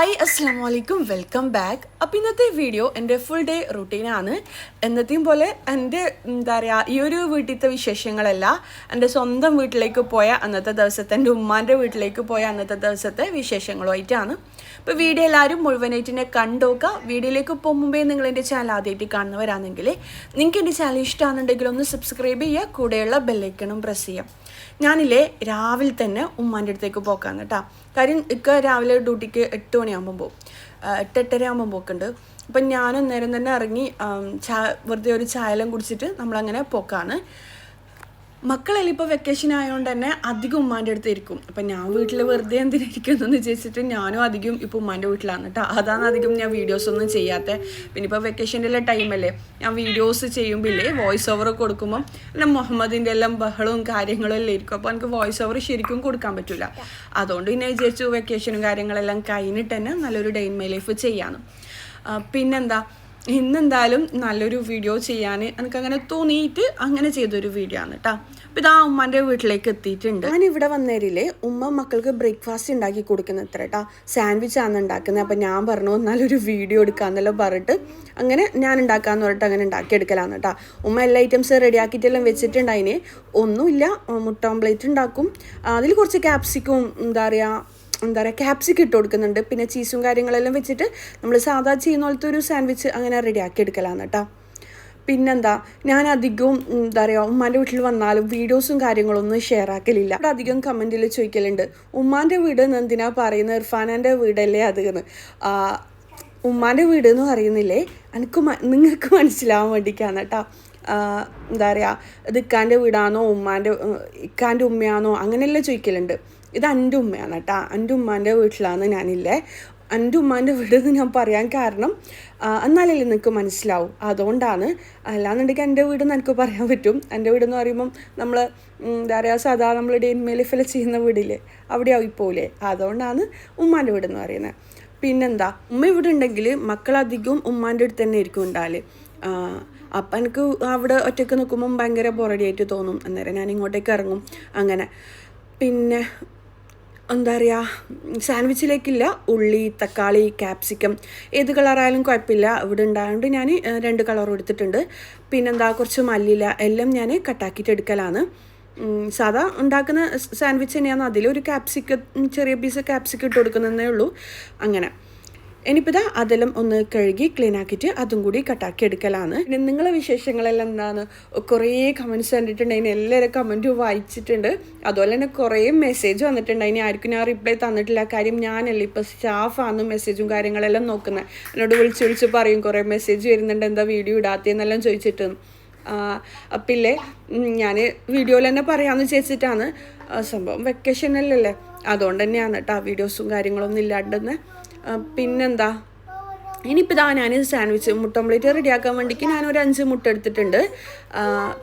Hi അസ്സാം വലൈക്കും welcome back അപ്പം ഇന്നത്തെ വീഡിയോ എന്റെ ഫുൾ ഡേ റുട്ടീനാണ് എന്നത്തെയും പോലെ എന്റെ എന്താ പറയുക ഈ ഒരു വീട്ടിലത്തെ വിശേഷങ്ങളല്ല എന്റെ സ്വന്തം വീട്ടിലേക്ക് പോയ അന്നത്തെ ദിവസത്തെ എന്റെ ഉമ്മാന്റെ വീട്ടിലേക്ക് പോയ അന്നത്തെ ദിവസത്തെ വിശേഷങ്ങളുമായിട്ടാണ്. ഇപ്പോൾ വീഡിയോ എല്ലാവരും മുഴുവനായിട്ട് എന്നെ കണ്ടോക്കുക വീഡിയോയിലേക്ക് പോകുമ്പേ നിങ്ങൾ എന്റെ ചാനൽ ആദ്യമായിട്ട് കാണുന്നവരാണെങ്കിൽ നിങ്ങൾക്ക് എന്റെ ചാനൽ ഇഷ്ടമാണെന്നുണ്ടെങ്കിൽ ഒന്ന് സബ്സ്ക്രൈബ് ചെയ്യുക. കൂടെയുള്ള ബെല്ലൈക്കണും പ്രസ് ചെയ്യാം ഞാനില്ലേ രാവിലെ തന്നെ ഉമ്മാന്റെ അടുത്തേക്ക് പോക്കാന്ന് കേട്ടോ. കാര്യം ഇക്ക രാവിലെ ഡ്യൂട്ടിക്ക് എട്ട് മണിയാകുമ്പോൾ പോകും എട്ട് എട്ടര ആകുമ്പോൾ പോക്കുണ്ട്. അപ്പം ഞാനും നേരം തന്നെ ഇറങ്ങി ചാ വെറുതെ ഒരു ചായലം കുടിച്ചിട്ട് നമ്മളങ്ങനെ പോക്കാണ് മക്കളെല്ലാം ഇപ്പോൾ വെക്കേഷൻ ആയതുകൊണ്ട് തന്നെ അധികം ഉമ്മാന്റെ അടുത്ത് ഇരിക്കും. അപ്പം ഞാൻ വീട്ടിൽ വെറുതെ എന്തിനായിരിക്കുന്നു എന്ന് വിചാരിച്ചിട്ട് ഞാനും അധികം ഇപ്പോൾ ഉമ്മാന്റെ വീട്ടിലാണ് കേട്ടോ അതാണ് അധികം ഞാൻ വീഡിയോസ് ഒന്നും ചെയ്യാത്ത. പിന്നെ ഇപ്പോൾ വെക്കേഷന്റെ എല്ലാം ടൈമല്ലേ ഞാൻ വീഡിയോസ് ചെയ്യുമ്പോഴേ വോയിസ് ഓവർ കൊടുക്കുമ്പം പിന്നെ മുഹമ്മദിന്റെ എല്ലാം ബഹളവും കാര്യങ്ങളും എല്ലാം ഇരിക്കും. അപ്പോൾ എനിക്ക് വോയിസ് ഓവർ ശരിക്കും കൊടുക്കാൻ പറ്റില്ല അതുകൊണ്ട് പിന്നെ വിചാരിച്ചു വെക്കേഷനും കാര്യങ്ങളെല്ലാം കഴിഞ്ഞിട്ട് തന്നെ നല്ലൊരു ഡേ ഇൻ മൈ ലൈഫ് ചെയ്യാനും പിന്നെന്താ? ഇന്നെന്തായാലും നല്ലൊരു വീഡിയോ ചെയ്യാൻ എനിക്കങ്ങനെ തോന്നിയിട്ട് അങ്ങനെ ചെയ്തൊരു വീഡിയോ ആണ് കേട്ടോ അപ്പോൾ ഇതാ ഉമ്മാന്റെ വീട്ടിലേക്ക് എത്തിയിട്ടുണ്ട്. ഞാൻ ഇവിടെ വന്നേരില്ലേ ഉമ്മ മക്കൾക്ക് ബ്രേക്ക്ഫാസ്റ്റ് ഉണ്ടാക്കി കൊടുക്കുന്ന എത്ര കേട്ടോ സാൻഡ്വിച്ച് ആണ് ഉണ്ടാക്കുന്നത്. അപ്പൊ ഞാൻ പറഞ്ഞു നല്ലൊരു വീഡിയോ എടുക്കാമെന്നല്ലോ പറഞ്ഞിട്ട് അങ്ങനെ ഞാൻ ഉണ്ടാക്കാന്ന് പറഞ്ഞിട്ട് അങ്ങനെ ഉണ്ടാക്കിയെടുക്കലാന്ന് കേട്ടോ ഉമ്മ എല്ലാ ഐറ്റംസ് റെഡിയാക്കിയിട്ടെല്ലാം വെച്ചിട്ടുണ്ടായിന്. ഒന്നുമില്ല മുട്ട ഓംപ്ലേറ്റ് ഉണ്ടാക്കും. അതിൽ കുറച്ച് ക്യാപ്സിക്കും എന്താ പറയുക എന്താ പറയുക ക്യാപ്സിക്ക് ഇട്ട് കൊടുക്കുന്നുണ്ട്. പിന്നെ ചീസും കാര്യങ്ങളെല്ലാം വെച്ചിട്ട് നമ്മൾ സാധാ ചെയ്യുന്ന പോലത്തെ ഒരു സാൻഡ്വിച്ച് അങ്ങനെ റെഡിയാക്കി എടുക്കലാണ് കേട്ടോ പിന്നെന്താ ഞാൻ അധികവും എന്താ പറയുക ഉമ്മാന്റെ വീട്ടിൽ വന്നാലും വീഡിയോസും കാര്യങ്ങളൊന്നും ഷെയർ ആക്കലില്ല. അവിടെ അധികം കമന്റിൽ ചോദിക്കലുണ്ട് ഉമ്മാന്റെ വീട് എന്ന് എന്തിനാ പറയുന്നത് ഇർഫാനാന്റെ വീടല്ലേ അത്? എന്ന്. ഉമ്മാന്റെ വീട് എന്ന് പറയുന്നില്ലേ? എനിക്ക് നിങ്ങൾക്ക് മനസ്സിലാവാൻ വേണ്ടിയിട്ടാണ് കേട്ടോ എന്താ പറയുക ഇത് ഇക്കാന്റെ വീടാണോ ഉമ്മാന്റെ ഇക്കാന്റെ ഉമ്മയാണോ അങ്ങനെയെല്ലാം ചോദിക്കലുണ്ട്. ഇത് എന്റെ ഉമ്മയാണ് കേട്ടോ. എന്റെ ഉമ്മാന്റെ വീട്ടിലാണ് ഞാനില്ലേ. എന്റെ ഉമ്മാന്റെ വീട് എന്ന് ഞാൻ പറയാൻ കാരണം എന്നാലല്ലേ നിങ്ങൾക്ക് മനസ്സിലാവും. അതുകൊണ്ടാണ്. അല്ലാന്നുണ്ടെങ്കിൽ എന്റെ വീട് നിനക്ക് പറയാൻ പറ്റും. എന്റെ വീടെന്ന് പറയുമ്പം നമ്മൾ എന്താ പറയുക സാധാ നമ്മൾ ഡേ മേലിഫിൽ ചെയ്യുന്ന വീടില്ലേ? അവിടെ ഇപ്പോലെ അതുകൊണ്ടാണ് ഉമ്മാന്റെ വീടെന്ന് പറയുന്നത്. പിന്നെന്താ? ഉമ്മ ഇവിടെ ഉണ്ടെങ്കിൽ മക്കളധികവും ഉമ്മാന്റെ അടുത്ത് തന്നെ ആയിരിക്കും ഉണ്ടാൽ അപ്പം എനിക്ക് അവിടെ ഒറ്റയ്ക്ക് നിൽക്കുമ്പം ഭയങ്കര ബോറടിയായിട്ട് തോന്നും. അന്നേരം ഞാൻ ഇങ്ങോട്ടേക്ക് ഇറങ്ങും. അങ്ങനെ. പിന്നെ എന്താ പറയുക സാൻഡ്വിച്ചിലേക്കില്ല. ഉള്ളി തക്കാളി ക്യാപ്സിക്കം. ഏത് കളറായാലും കുഴപ്പമില്ല. ഇവിടെ ഉണ്ടായതുകൊണ്ട് ഞാൻ രണ്ട് കളറും എടുത്തിട്ടുണ്ട്. പിന്നെന്താ കുറച്ച് മല്ലിയില എല്ലാം ഞാൻ കട്ടാക്കിയിട്ട് എടുക്കലാണ്. സാധാ ഉണ്ടാക്കുന്ന സാൻഡ്വിച്ച് തന്നെയാണ് അതിലൊരു ക്യാപ്സിക്ക ചെറിയ പീസ് ക്യാപ്സിക്കം ഇട്ട് കൊടുക്കുന്നതേ ഉള്ളൂ. അങ്ങനെ. ഇനിയിപ്പോൾ അതെല്ലാം ഒന്ന് കഴുകി ക്ലീൻ ആക്കിയിട്ട് അതും കൂടി കട്ടാക്കി എടുക്കലാണ്. പിന്നെ നിങ്ങളെ വിശേഷങ്ങളെല്ലാം എന്താണ്? കുറേ കമന്റ്സ് കണ്ടിട്ടുണ്ട് അതിന് എല്ലാവരും കമന്റും വായിച്ചിട്ടുണ്ട്. അതുപോലെ തന്നെ കുറേ മെസ്സേജ് വന്നിട്ടുണ്ട് അതിന് ആർക്കും ഞാൻ റിപ്ലൈ തന്നിട്ടില്ല. കാര്യം ഞാനല്ല ഇപ്പോൾ സ്റ്റാഫാണ് മെസ്സേജും കാര്യങ്ങളെല്ലാം നോക്കുന്നത് എന്നോട് വിളിച്ച് വിളിച്ച് പറയും. കുറേ മെസ്സേജ് വരുന്നുണ്ട്. എന്താ വീഡിയോ ഇടാത്തതെന്നെല്ലാം ചോദിച്ചിട്ട്. അപ്പില്ലേ ഞാൻ വീഡിയോയിൽ തന്നെ പറയാമെന്ന് ചോദിച്ചിട്ടാണ് സംഭവം വെക്കേഷനല്ലല്ലേ അതുകൊണ്ട് തന്നെയാണ് കേട്ടോ വീഡിയോസും കാര്യങ്ങളൊന്നും ഇല്ലാണ്ടെന്ന്. പിന്നെന്താ? ഇനിയിപ്പോൾ ഇതാ ഞാൻ സാൻഡ്വിച്ച് മുട്ട ഓംലേറ്റ് റെഡിയാക്കാൻ വേണ്ടിയിട്ട് ഞാനൊരു അഞ്ച് മുട്ട എടുത്തിട്ടുണ്ട്.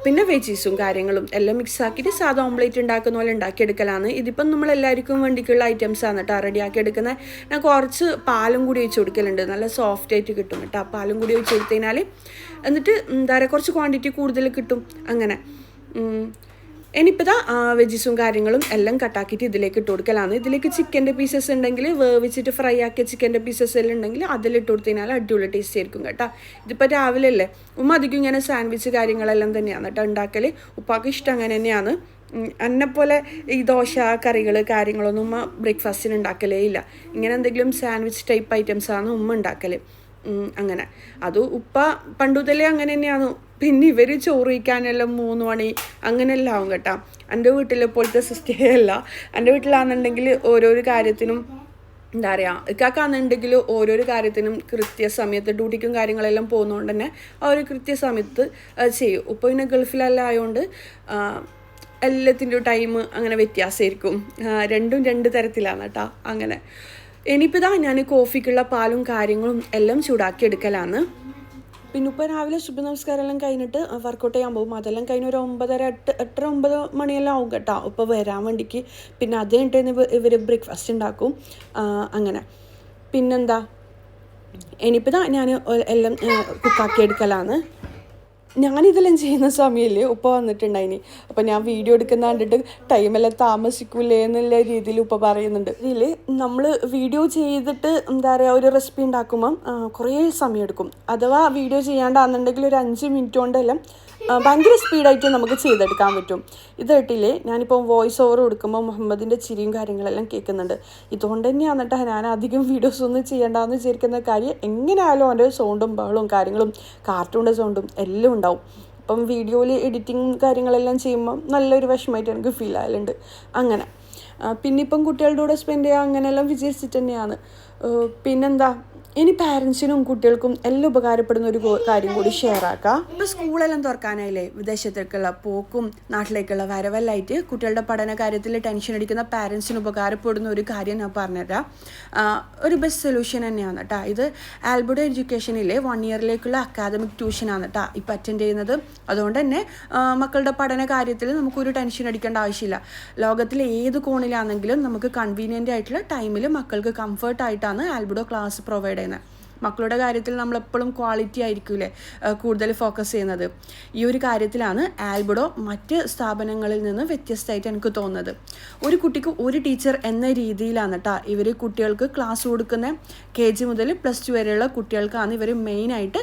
പിന്നെ വെജീസും കാര്യങ്ങളും എല്ലാം മിക്സ് ആക്കിയിട്ട് സാധാ ഓംപ്ലേറ്റ് ഉണ്ടാക്കുന്ന പോലെ ഉണ്ടാക്കിയെടുക്കലാണ്. ഇതിപ്പം നമ്മൾ എല്ലാവർക്കും വേണ്ടിയിട്ടുള്ള ഐറ്റംസ് ആണ് കേട്ടോ റെഡിയാക്കി എടുക്കുന്നത് ഞാൻ കുറച്ച് പാലും കൂടി ഒഴിച്ച് കൊടുക്കലുണ്ട്. നല്ല സോഫ്റ്റ് ആയിട്ട് കിട്ടും കേട്ടോ പാലും കൂടി ഒഴിച്ച് കൊടുത്തു കഴിഞ്ഞാൽ എന്നിട്ട് എന്താ പറയുക കുറച്ച് ക്വാണ്ടിറ്റി കൂടുതൽ കിട്ടും. അങ്ങനെ. ഇനിയിപ്പോൾ ആ വെജീസും കാര്യങ്ങളും എല്ലാം കട്ടാക്കിയിട്ട് ഇതിലേക്ക് ഇട്ട് കൊടുക്കലാണ്. ഇതിലേക്ക് ചിക്കന്റെ പീസസ് ഉണ്ടെങ്കിൽ വേവിച്ചിട്ട് ഫ്രൈ ആക്കിയ ചിക്കന്റെ പീസസ് എല്ലാം ഉണ്ടെങ്കിൽ അതിലിട്ട് കൊടുത്തു കഴിഞ്ഞാൽ അടിപൊളി ടേസ്റ്റ് ആയിരിക്കും കേട്ടോ. ഇതിപ്പോൾ രാവിലെ അല്ലേ? ഉമ്മ അധികം ഇങ്ങനെ സാൻഡ്വിച്ച് കാര്യങ്ങളെല്ലാം തന്നെയാണ് കേട്ടോ ഉണ്ടാക്കൽ ഉപ്പാക്ക് ഇഷ്ടം അങ്ങനെ തന്നെയാണ്. എന്നെപ്പോലെ ഈ ദോശ കറികൾ കാര്യങ്ങളൊന്നും ഉമ്മ ബ്രേക്ക്ഫാസ്റ്റിന് ഉണ്ടാക്കലേ ഇല്ല. ഇങ്ങനെ എന്തെങ്കിലും സാൻഡ്വിച്ച് ടൈപ്പ് ഐറ്റംസാണ് ഉമ്മ ഉണ്ടാക്കൽ അങ്ങനെ. അത് ഉപ്പ പണ്ടുതലേ അങ്ങനെ തന്നെയാണ്. പിന്നെ ഇവർ ചോറിക്കാനെല്ലാം മൂന്ന് മണി അങ്ങനെയെല്ലാം ആവും കേട്ടോ. എന്റെ വീട്ടിലെ പോലത്തെ സിസ്റ്റേ അല്ല എന്റെ വീട്ടിലാണെന്നുണ്ടെങ്കിൽ ഓരോരോ കാര്യത്തിനും എന്താ പറയുക ഇക്കാക്കാന്നുണ്ടെങ്കിൽ ഓരോരോ കാര്യത്തിനും കൃത്യസമയത്ത് ഡ്യൂട്ടിക്കും കാര്യങ്ങളെല്ലാം പോകുന്നതുകൊണ്ട് തന്നെ ആ ഒരു കൃത്യസമയത്ത് ചെയ്യും. ഇപ്പോൾ പിന്നെ ഗൾഫിലെല്ലാം ആയതുകൊണ്ട് എല്ലാത്തിന്റെ ടൈം അങ്ങനെ വ്യത്യാസമായിരിക്കും. രണ്ടും രണ്ട് തരത്തിലാണ് കേട്ടോ. അങ്ങനെ. ഇനിയിപ്പോൾ ഇതാ ഞാൻ കോഫിക്കുള്ള പാലും കാര്യങ്ങളും എല്ലാം ചൂടാക്കി എടുക്കലാണ്. പിന്നെ ഇപ്പോൾ രാവിലെ ശുഭ നമസ്കാരം എല്ലാം കഴിഞ്ഞിട്ട് വർക്കൗട്ട് ചെയ്യാൻ പോകും. അതെല്ലാം കഴിഞ്ഞ് ഒരു ഒമ്പതര എട്ട് എട്ടര ഒമ്പത് മണിയെല്ലാം ആവും കേട്ടോ. ഇപ്പോൾ വരാൻ വേണ്ടിക്ക്. പിന്നെ അത് കഴിഞ്ഞിട്ട് ഇവർ ബ്രേക്ക്ഫാസ്റ്റ് ഉണ്ടാക്കും. അങ്ങനെ. പിന്നെന്താ? ഇനിയിപ്പോൾ ഞാൻ എല്ലാം കുക്കാക്കി എടുക്കലാണ് ഞാനിതെല്ലാം ചെയ്യുന്ന സമയമില്ലേ ഉപ്പ വന്നിട്ടുണ്ടായിനി. അപ്പം ഞാൻ വീഡിയോ എടുക്കുന്ന കണ്ടിട്ട് ടൈമെല്ലാം താമസിക്കൂലേ എന്നുള്ള രീതിയിൽ ഉപ്പ പറയുന്നുണ്ട്. ഇതിൽ നമ്മൾ വീഡിയോ ചെയ്തിട്ട് എന്താ പറയുക ഒരു റെസിപ്പി ഉണ്ടാക്കുമ്പം കുറേ സമയം എടുക്കും. അഥവാ വീഡിയോ ചെയ്യാണ്ടാണെന്നുണ്ടെങ്കിൽ ഒരു അഞ്ച് മിനിറ്റ് കൊണ്ടെല്ലാം ഭയങ്കര സ്പീഡായിട്ട് നമുക്ക് ചെയ്തെടുക്കാൻ പറ്റും. ഇത് കേട്ടില്ലേ? ഞാനിപ്പോൾ വോയിസ് ഓവർ കൊടുക്കുമ്പോൾ മുഹമ്മദിന്റെ ചിരിയും കാര്യങ്ങളെല്ലാം കേൾക്കുന്നുണ്ട്. ഇതുകൊണ്ട് തന്നെയാണ് കേട്ടോ ഞാൻ അധികം വീഡിയോസ് ഒന്നും ചെയ്യേണ്ടെന്ന് വിചാരിക്കുന്ന കാര്യം. എങ്ങനെയായാലും അവന്റെ സൗണ്ടും ബഹളവും കാര്യങ്ങളും കാർട്ടൂണിന്റെ സൗണ്ടും എല്ലാം ഉണ്ടാവും. അപ്പം വീഡിയോയിൽ എഡിറ്റിംഗ് കാര്യങ്ങളെല്ലാം ചെയ്യുമ്പോൾ നല്ലൊരു വിഷമമായിട്ട് എനിക്ക് ഫീൽ ആയാലുണ്ട് അങ്ങനെ. ആ, പിന്നെ ഇപ്പം കുട്ടികളുടെ കൂടെ സ്പെൻഡ് ചെയ്യുക അങ്ങനെയെല്ലാം വിചാരിച്ചിട്ട് തന്നെയാണ്. പിന്നെന്താ? ഇനി പാരൻസിനും കുട്ടികൾക്കും എല്ലാം ഉപകാരപ്പെടുന്ന ഒരു കാര്യം കൂടി ഷെയർ ആക്കാം. ഇപ്പൊ സ്കൂളെല്ലാം തുറക്കാനായില്ലേ? വിദേശത്തേക്കുള്ള പോക്കും നാട്ടിലേക്കുള്ള വരവെല്ലായിട്ട് കുട്ടികളുടെ പഠന കാര്യത്തിൽ ടെൻഷൻ അടിക്കുന്ന പാരൻസിന് ഉപകാരപ്പെടുന്ന ഒരു കാര്യം ഞാൻ പറഞ്ഞുതരാം. ഒരു ബെസ്റ്റ് സൊല്യൂഷൻ തന്നെയാണ് കേട്ടോ ഇത് ആൽബർഡ് എഡ്യൂക്കേഷനിലെ വൺ ഇയറിലേക്കുള്ള അക്കാദമിക് ട്യൂഷനാണ് കേട്ടോ ഇപ്പം അറ്റൻഡ് ചെയ്യുന്നത്. അതുകൊണ്ട് തന്നെ മക്കളുടെ പഠന കാര്യത്തിൽ നമുക്കൊരു ടെൻഷൻ അടിക്കേണ്ട ആവശ്യമില്ല. ലോകത്തിലെ ഏത് കോണിലാണെങ്കിലും നമുക്ക് കൺവീനിയന്റ് ആയിട്ടുള്ള ടൈമിൽ മക്കൾക്ക് കംഫർട്ട് ആയിട്ടാണ് ആൽബർട്ടോ ക്ലാസ് പ്രൊവൈഡ് ചെയ്യുന്നത്. Україна. മക്കളുടെ കാര്യത്തിൽ നമ്മൾ എപ്പോഴും ക്വാളിറ്റി ആയിരിക്കില്ലേ കൂടുതൽ ഫോക്കസ് ചെയ്യുന്നത്. ഈ ഒരു കാര്യത്തിലാണ് ആൽബഡോ മറ്റ് സ്ഥാപനങ്ങളിൽ നിന്ന് വ്യത്യസ്തമായിട്ട് എനിക്ക് തോന്നുന്നത്. ഒരു കുട്ടിക്ക് ഒരു ടീച്ചർ എന്ന രീതിയിലാണ് കേട്ടോ ഇവർ കുട്ടികൾക്ക് ക്ലാസ് കൊടുക്കുന്ന കെ ജി മുതൽ പ്ലസ് ടു വരെയുള്ള കുട്ടികൾക്കാണ് ഇവർ മെയിനായിട്ട്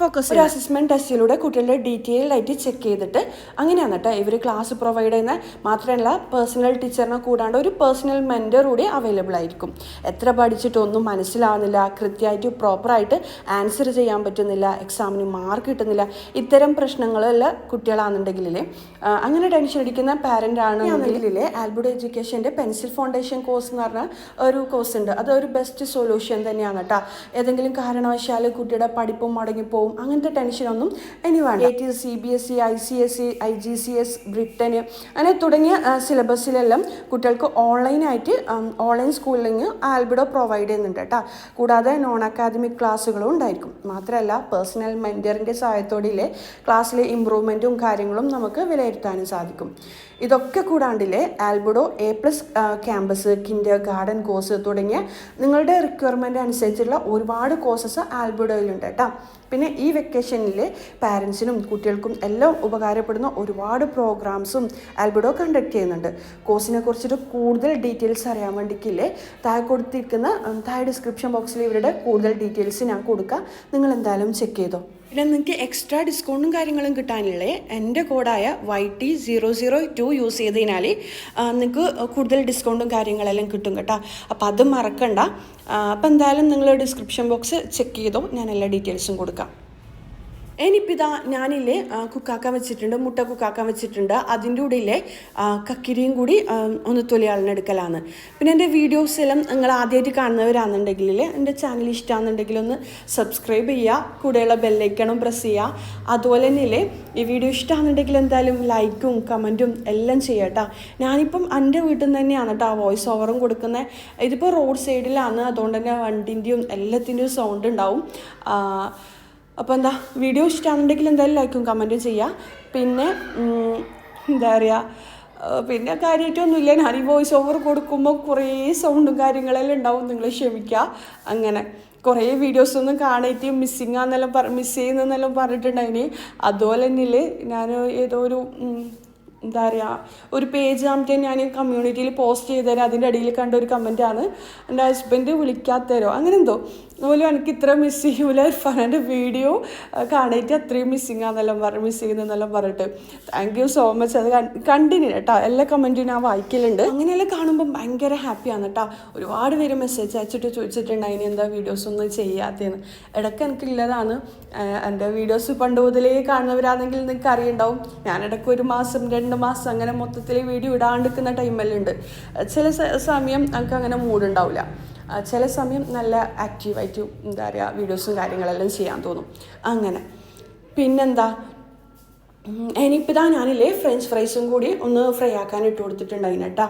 ഫോക്കസ് ഒരു അസസ്മെന്റ് ടെസ്റ്റിലൂടെ കുട്ടികളുടെ ഡീറ്റെയിൽ ആയിട്ട് ചെക്ക് ചെയ്തിട്ട് അങ്ങനെയാണ് കേട്ടോ ഇവർ ക്ലാസ് പ്രൊവൈഡ് ചെയ്യുന്ന മാത്രമല്ല പേഴ്സണൽ ടീച്ചറിനെ കൂടാണ്ട് ഒരു പേഴ്സണൽ മെന്റർ കൂടി അവൈലബിൾ ആയിരിക്കും. എത്ര പഠിച്ചിട്ടൊന്നും മനസ്സിലാവുന്നില്ല കൃത്യമായിട്ട് പ്രോപ്പറായിട്ട് ആൻസർ ചെയ്യാൻ പറ്റുന്നില്ല എക്സാമിന് മാർക്ക് കിട്ടുന്നില്ല ഇത്തരം പ്രശ്നങ്ങളുള്ള കുട്ടികളാണെന്നുണ്ടെങ്കിലേ ആ, അങ്ങനെ ടെൻഷൻ അടിക്കുന്ന പാരന്റ് ആണെന്നുണ്ടെങ്കിലേ ആൽബർട്ട് എഡ്യൂക്കേഷന്റെ പെൻസിൽ ഫൗണ്ടേഷൻ കോഴ്സ് എന്ന് പറഞ്ഞ ഒരു കോഴ്സ് ഉണ്ട്. അത് ഒരു ബെസ്റ്റ് സൊല്യൂഷൻ തന്നെയാണ് കേട്ടോ ഏതെങ്കിലും കാരണവശാൽ കുട്ടിയുടെ പഠിപ്പും മുടങ്ങിപ്പോവും. അങ്ങനത്തെ ടെൻഷനൊന്നും ഇനി വേണ്ട. A T C B S C I C S C I G C S ബ്രിട്ടന് അങ്ങനെ തുടങ്ങിയ സിലബസിലെല്ലാം കുട്ടികൾക്ക് ഓൺലൈനായിട്ട് ഓൺലൈൻ സ്കൂളിങ് ആൽബിഡോ പ്രൊവൈഡ് ചെയ്യുന്നുണ്ട് കേട്ടോ കൂടാതെ നോൺ അക്കാദമിക് ക്ലാസ്സുകളും ഉണ്ടായിരിക്കും. മാത്രമല്ല പേഴ്സണൽ മെന്ററിന്റെ സഹായത്തോടെ ക്ലാസ്സിലെ ഇമ്പ്രൂവ്മെന്റും കാര്യങ്ങളും നമുക്ക് വിലയിരുത്താനും സാധിക്കും. ഇതൊക്കെ കൂടാണ്ടില്ലേ ആൽബഡോ A plus campus kindergarten course തുടങ്ങിയ നിങ്ങളുടെ റിക്വയർമെന്റ് അനുസരിച്ചുള്ള ഒരുപാട് കോഴ്സസ് ആൽബഡോയിലുണ്ട് കേട്ടോ പിന്നെ ഈ വെക്കേഷനിൽ പാരൻസിനും കുട്ടികൾക്കും എല്ലാം ഉപകാരപ്പെടുന്ന ഒരുപാട് പ്രോഗ്രാംസും ആൽബഡോ കണ്ടക്ട് ചെയ്യുന്നുണ്ട്. കോഴ്സിനെ കുറിച്ചിട്ട് കൂടുതൽ ഡീറ്റെയിൽസ് അറിയാൻ വേണ്ടിക്കില്ലേ താഴെ കൊടുത്തിരിക്കുന്ന താഴെ ഡിസ്ക്രിപ്ഷൻ ബോക്സിൽ ഇവരുടെ കൂടുതൽ ഡീറ്റെയിൽസ് ഞാൻ കൊടുക്കാം. നിങ്ങൾ എന്തായാലും ചെക്ക് ചെയ്തോ. പിന്നെ നിങ്ങൾക്ക് എക്സ്ട്രാ ഡിസ്കൗണ്ടും കാര്യങ്ങളും കിട്ടാനുള്ളേ എന്റെ കോഡായ Y T zero zero two use ചെയ്തതിനാൽ നിങ്ങൾക്ക് കൂടുതൽ ഡിസ്കൗണ്ടും കാര്യങ്ങളെല്ലാം കിട്ടും കേട്ടോ. അപ്പോൾ അത് മറക്കണ്ട. അപ്പോൾ എന്തായാലും നിങ്ങൾ ഡിസ്ക്രിപ്ഷൻ ബോക്സ് ചെക്ക് ചെയ്തോ. ഞാൻ എല്ലാ ഡീറ്റെയിൽസും കൊടുക്കാം. ഇനിയിപ്പോൾ ഇതാ ഞാനില്ലേ കുക്കാക്കാൻ വെച്ചിട്ടുണ്ട് മുട്ട കുക്കാക്കാൻ വെച്ചിട്ടുണ്ട്. അതിന്റെ കൂടെയില്ലേ കക്കിരിയും കൂടി ഒന്ന് തൊലിയാളിനെടുക്കലാണ് പിന്നെ എന്റെ വീഡിയോസ് എല്ലാം നിങ്ങൾ ആദ്യമായിട്ട് കാണുന്നവരാണെന്നുണ്ടെങ്കിൽ എന്റെ ചാനൽ ഇഷ്ടമാണെന്നുണ്ടെങ്കിൽ ഒന്ന് സബ്സ്ക്രൈബ് ചെയ്യുക കൂടെയുള്ള ബെല്ലൈക്കണം പ്രസ് ചെയ്യുക. അതുപോലെ തന്നെ ഈ വീഡിയോ ഇഷ്ടമാണെന്നുണ്ടെങ്കിൽ എന്തായാലും ലൈക്കും കമന്റും എല്ലാം ചെയ്യാം കേട്ടോ. ഞാനിപ്പം എന്റെ വീട്ടിൽ നിന്ന് തന്നെയാണ് കേട്ടോ വോയിസ് ഓവറും കൊടുക്കുന്നത്. ഇതിപ്പോൾ റോഡ് സൈഡിലാണ് അതുകൊണ്ട് തന്നെ വണ്ടിന്റെയും എല്ലാത്തിന്റെയും സൗണ്ട് ഉണ്ടാവും. അപ്പോൾ എന്താ വീഡിയോ ഇഷ്ടമാണെന്നുണ്ടെങ്കിൽ എന്തായാലും ലൈക്കും കമന്റും ചെയ്യുക പിന്നെ എന്താ പറയുക പിന്നെ കാര്യമായിട്ടൊന്നുമില്ല ഞാൻ ഈ വോയിസ് ഓവർ കൊടുക്കുമ്പോൾ കുറേ സൗണ്ടും കാര്യങ്ങളെല്ലാം ഉണ്ടാവും. നിങ്ങൾ ക്ഷമിക്കുക അങ്ങനെ കുറേ വീഡിയോസൊന്നും കാണായിട്ട് മിസ്സിങ് ആണെന്നെല്ലാം പറ മിസ് ചെയ്യുന്നെന്നെല്ലാം പറഞ്ഞിട്ടുണ്ടായിന്. അതുപോലെ തന്നെ ഞാൻ ഏതോ ഒരു എന്താ പറയുക ഒരു പേജ് ആകുമ്പോൾ ഞാൻ കമ്മ്യൂണിറ്റിയിൽ പോസ്റ്റ് ചെയ്തുതരാം അതിന്റെ അടിയിൽ കണ്ട ഒരു കമന്റാണ് എന്റെ ഹസ്ബൻഡ് വിളിക്കാത്തരോ? അങ്ങനെ എന്തോ. അതുപോലെ എനിക്ക് ഇത്ര മിസ് ചെയ്യൂല. ഇർഫാനന്റെ വീഡിയോ കാണിയിട്ട് അത്രയും മിസ്സിങ് ആണെന്നെല്ലാം പറഞ്ഞു മിസ് ചെയ്യുന്നെന്നെല്ലാം പറഞ്ഞിട്ട്. താങ്ക് യു സോ മച്ച് അത് കണ്ടിന്യൂ കേട്ടോ. എല്ലാ കമന്റും ഞാൻ വായിക്കലുണ്ട്. അങ്ങനെയെല്ലാം കാണുമ്പോൾ ഭയങ്കര ഹാപ്പിയാണ് കേട്ടോ. ഒരുപാട് പേര് മെസ്സേജ് അയച്ചിട്ട് ചോദിച്ചിട്ടുണ്ട് അതിന് എന്താ വീഡിയോസ് ഒന്നും ചെയ്യാത്തതെന്ന്? ഇടയ്ക്ക് എനിക്കുള്ളതാണ് എന്റെ വീഡിയോസ് പണ്ട് മുതലേ കാണുന്നവരാണെങ്കിൽ നിങ്ങൾക്ക് അറിയുണ്ടാവും ഞാൻ ഇടയ്ക്ക് ഒരു മാസം രണ്ട് മാസം അങ്ങനെ മൊത്തത്തിൽ വീഡിയോ ഇടാണ്ടിരിക്കുന്ന ടൈമെല്ലാം ഉണ്ട്. ചില സമയം നമുക്ക് അങ്ങനെ മൂഡുണ്ടാവില്ല ഉണ്ടാവില്ല. ചില സമയം നല്ല ആക്റ്റീവായിട്ട് എന്താ പറയുക വീഡിയോസും കാര്യങ്ങളെല്ലാം ചെയ്യാൻ തോന്നും. അങ്ങനെ. പിന്നെന്താ? ഇനിയിപ്പോൾ ഇതാ ഞാനില്ലേ ഫ്രഞ്ച് ഫ്രൈസും കൂടി ഒന്ന് ഫ്രൈ ആക്കാൻ ഇട്ട് കൊടുത്തിട്ടുണ്ട് കേട്ടോ